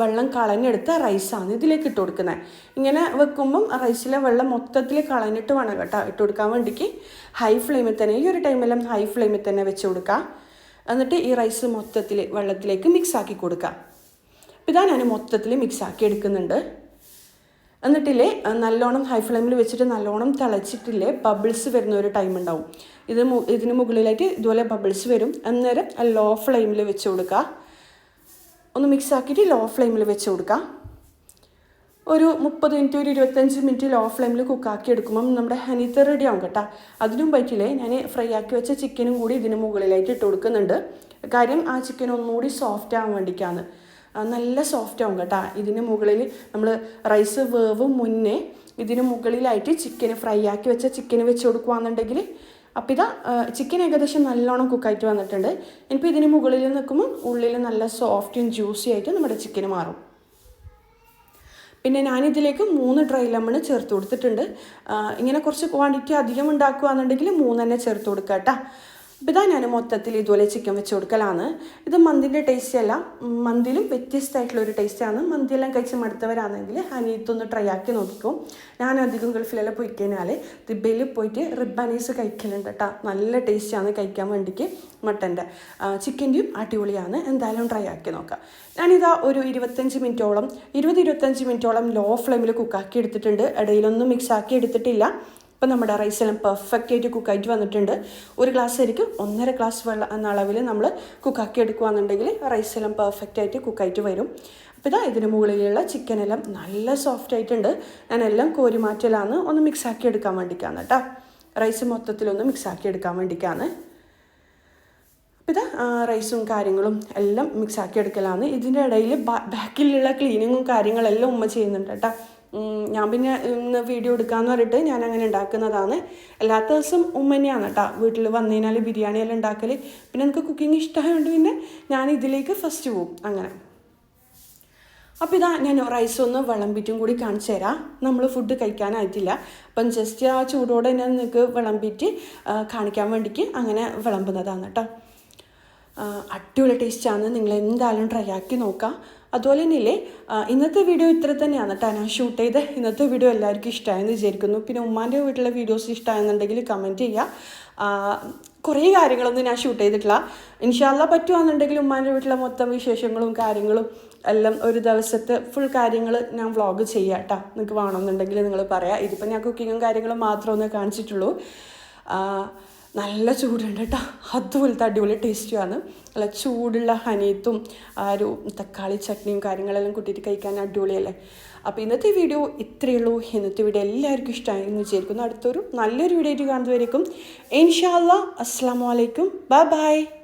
വെള്ളം കളഞ്ഞെടുത്ത റൈസാണ് ഇതിലേക്ക് ഇട്ട് കൊടുക്കുന്നത് ഇങ്ങനെ വെക്കുമ്പം റൈസിലെ വെള്ളം മൊത്തത്തിൽ കളഞ്ഞിട്ട് വേണം കേട്ടോ ഇട്ട് കൊടുക്കാൻ വേണ്ടിക്ക്. ഹൈ ഫ്ലെയിമിൽ തന്നെ ഈ ഒരു ടൈമെല്ലാം ഹൈ ഫ്ലെയിമിൽ തന്നെ വെച്ച് കൊടുക്കുക എന്നിട്ട് ഈ റൈസ് മൊത്തത്തിൽ വെള്ളത്തിലേക്ക് മിക്സ് ആക്കി കൊടുക്കുക അപ്പോൾ ഇതാ ഞാൻ മൊത്തത്തിൽ മിക്സ് ആക്കി എടുക്കുന്നുണ്ട്. എന്നിട്ടില്ലേ നല്ലോണം ഹൈ ഫ്ലെയിമിൽ വെച്ചിട്ട് നല്ലോണം തിളച്ചിട്ടില്ലേ ബബിൾസ് വരുന്ന ഒരു ടൈം ഉണ്ടാവും. ഇത് ഇതിന് മുകളിലായിട്ട് ഇതുപോലെ ബബിൾസ് വരും. അന്നേരം ലോ ഫ്ലെയിമിൽ വെച്ച് കൊടുക്കുക ഒന്ന് മിക്സ് ആക്കിയിട്ട് ലോ ഫ്ലെയിമിൽ വെച്ച് കൊടുക്കുക ഒരു മുപ്പത് മിനിറ്റ് ഒരു ഇരുപത്തഞ്ച് മിനിറ്റ് ലോ ഫ്ലെയിമിൽ കുക്കാക്കി എടുക്കുമ്പം നമ്മുടെ ഹനീത്ത് റെഡി ആവും കേട്ടോ. അതിനും പറ്റില്ലേ ഞാൻ ഫ്രൈ ആക്കി വെച്ച ചിക്കനും കൂടി ഇതിന് മുകളിലായിട്ട് ഇട്ട് കൊടുക്കുന്നുണ്ട്. കാര്യം ആ ചിക്കൻ ഒന്നുകൂടി സോഫ്റ്റ് ആവാൻ വേണ്ടിക്കാണ് നല്ല സോഫ്റ്റ് ആവും കേട്ടോ. ഇതിന് മുകളിൽ നമ്മൾ റൈസ് വേവ് മുന്നേ ഇതിന് മുകളിലായിട്ട് ചിക്കൻ ഫ്രൈ ആക്കി വെച്ച ചിക്കൻ വെച്ച് കൊടുക്കുകയാണെന്നുണ്ടെങ്കിൽ അപ്പോൾ ഇതാ ചിക്കൻ ഏകദേശം നല്ലോണം കുക്കായിട്ട് വന്നിട്ടുണ്ട്. ഇനിയിപ്പോൾ ഇതിന് മുകളിൽ നിൽക്കുമ്പോൾ ഉള്ളിൽ നല്ല സോഫ്റ്റും ജ്യൂസി ആയിട്ട് നമ്മുടെ ചിക്കൻ മാറും. പിന്നെ ഞാനിതിലേക്ക് മൂന്ന് ഡ്രൈ ലെമൺ ചേർത്ത് കൊടുത്തിട്ടുണ്ട്. ഇങ്ങനെ കുറച്ച് ക്വാണ്ടിറ്റി അധികം ഉണ്ടാക്കുകയാണെന്നുണ്ടെങ്കിൽ മൂന്ന് തന്നെ ചേർത്ത് കൊടുക്കുക കേട്ടോ അപ്പോൾ ഇതാ ഞാൻ മൊത്തത്തിൽ ഇതുപോലെ ചിക്കൻ വെച്ച് കൊടുക്കലാണ്. ഇത് മന്തിന്റെ ടേസ്റ്റ് അല്ല. മന്തിലും മന്തിയിലും വ്യത്യസ്തമായിട്ടുള്ള ഒരു ടേസ്റ്റാണ് മന്തിയെല്ലാം കഴിച്ച് മടുത്തവരാണെങ്കിൽ ഹനീത്തൊന്ന് ട്രൈ ആക്കി നോക്കിക്കും. ഞാൻ അധികം ഗൾഫിലെല്ലാം പോയി കഴിഞ്ഞാൽ ദിബയിൽ പോയിട്ട് റിബാനീസ് കഴിക്കലുണ്ട് കേട്ടോ. നല്ല ടേസ്റ്റാണ് കഴിക്കാൻ വേണ്ടിക്ക് മട്ടന്റെ. ചിക്കന്റെയും അടിപൊളിയാണ്. എന്തായാലും ട്രൈ ആക്കി നോക്കാം. ഞാനിതാ ഒരു ഇരുപത്തഞ്ച് മിനിറ്റോളം ഇരുപത് ഇരുപത്തഞ്ച് മിനിറ്റോളം ലോ ഫ്ലെയിമിൽ കുക്കാക്കി എടുത്തിട്ടുണ്ട്. ഇടയിലൊന്നും മിക്സ് ആക്കി എടുത്തിട്ടില്ല. ഇപ്പം നമ്മുടെ റൈസ് എല്ലാം പെർഫെക്റ്റ് ആയിട്ട് കുക്കായിട്ട് വന്നിട്ടുണ്ട്. ഒരു ഗ്ലാസ് അരിക്ക് ഒന്നര ഗ്ലാസ് വെള്ളം എന്ന അളവിൽ നമ്മൾ കുക്കാക്കി എടുക്കുകയാണെന്നുണ്ടെങ്കിൽ റൈസ് എല്ലാം പെർഫെക്റ്റ് ആയിട്ട് കുക്കായിട്ട് വരും. അപ്പോൾ ഇതാ ഇതിന് മുകളിലുള്ള ചിക്കൻ എല്ലാം നല്ല സോഫ്റ്റ് ആയിട്ടുണ്ട്. ഞാൻ എല്ലാം കോരി മാറ്റലാണ് ഒന്ന് മിക്സ് ആക്കി എടുക്കാൻ വേണ്ടിക്കാന്ന് കേട്ടോ റൈസ് മൊത്തത്തിലൊന്ന് മിക്സ് ആക്കി എടുക്കാൻ അപ്പോൾ ഇത് റൈസും കാര്യങ്ങളും എല്ലാം മിക്സ് ആക്കി എടുക്കലാണ്. ഇതിന്റെ ഇടയിൽ ബാക്കിലുള്ള ക്ലീനിങ്ങും കാര്യങ്ങളെല്ലാം ഉമ്മ ചെയ്യുന്നുണ്ട് കേട്ടോ ഞാൻ പിന്നെ ഇന്ന് വീഡിയോ എടുക്കാമെന്ന് പറഞ്ഞിട്ട് ഞാൻ അങ്ങനെ ഉണ്ടാക്കുന്നതാണ്. എല്ലാത്ത ദിവസം ഉമ്മനെയാണ് കേട്ടോ വീട്ടിൽ വന്നു കഴിഞ്ഞാൽ ബിരിയാണി എല്ലാം ഉണ്ടാക്കൽ പിന്നെ എനിക്ക് കുക്കിംഗ് ഇഷ്ടമായതുകൊണ്ട് പിന്നെ ഞാൻ ഇതിലേക്ക് ഫസ്റ്റ് പോവും. അങ്ങനെ. അപ്പോൾ ഇതാ ഞാൻ റൈസ് ഒന്ന് വിളമ്പിറ്റും കൂടി കാണിച്ചു തരാം. നമ്മൾ ഫുഡ് കഴിക്കാനായിട്ടില്ല. അപ്പം ജസ്റ്റ് ആ ചൂടോടെ തന്നെ നിങ്ങൾക്ക് വിളമ്പിറ്റ് കാണിക്കാൻ വേണ്ടിക്ക് അങ്ങനെ വിളമ്പുന്നതാണ് കേട്ടോ അടിപൊളി ടേസ്റ്റാണ് നിങ്ങൾ എന്തായാലും ട്രൈ ആക്കി നോക്കാം. അതുപോലെ തന്നെ ഇല്ലേ ഇന്നത്തെ വീഡിയോ ഇത്ര തന്നെയാണ് കേട്ടോ ഞാൻ ഷൂട്ട് ചെയ്ത് ഇന്നത്തെ വീഡിയോ എല്ലാവർക്കും ഇഷ്ടമായെന്ന് വിചാരിക്കുന്നു. പിന്നെ ഉമ്മാന്റെ വീട്ടിലെ വീഡിയോസ് ഇഷ്ടമായെന്നുണ്ടെങ്കിൽ കമന്റ് ചെയ്യുക കുറേ കാര്യങ്ങളൊന്നും ഞാൻ ഷൂട്ട് ചെയ്തിട്ടില്ല. ഇൻഷാല്ല പറ്റുവാണെന്നുണ്ടെങ്കിൽ ഉമ്മാന്റെ വീട്ടിലെ മൊത്തം വിശേഷങ്ങളും കാര്യങ്ങളും എല്ലാം ഒരു ദിവസത്തെ ഫുൾ കാര്യങ്ങൾ ഞാൻ വ്ളോഗ് ചെയ്യാം കേട്ടോ നിങ്ങൾക്ക് വേണമെന്നുണ്ടെങ്കിൽ നിങ്ങൾ പറയാം. ഇതിപ്പോൾ ഞാൻ കുക്കിങ്ങും കാര്യങ്ങളും മാത്രമേ കാണിച്ചിട്ടുള്ളൂ. നല്ല ചൂടുണ്ട് കേട്ടോ. അതുപോലത്തെ അടിപൊളി ടേസ്റ്റുമാണ് നല്ല ചൂടുള്ള ഹനീത്തും ആ ഒരു തക്കാളി ചട്നിയും കാര്യങ്ങളെല്ലാം കൂട്ടിയിട്ട് കഴിക്കാൻ അടിപൊളിയല്ലേ? അപ്പോൾ ഇന്നത്തെ വീഡിയോ ഇത്രയേ ഉള്ളൂ. ഇന്നത്തെ വീഡിയോ എല്ലാവർക്കും ഇഷ്ടമായി എന്ന് വിചാരിക്കുന്നു. അടുത്തൊരു നല്ലൊരു വീഡിയോ ആയിട്ട് കാണുന്നവരേക്കും ഇൻഷാല്ല അസ്സാം വലൈക്കും ബൈ ബൈ.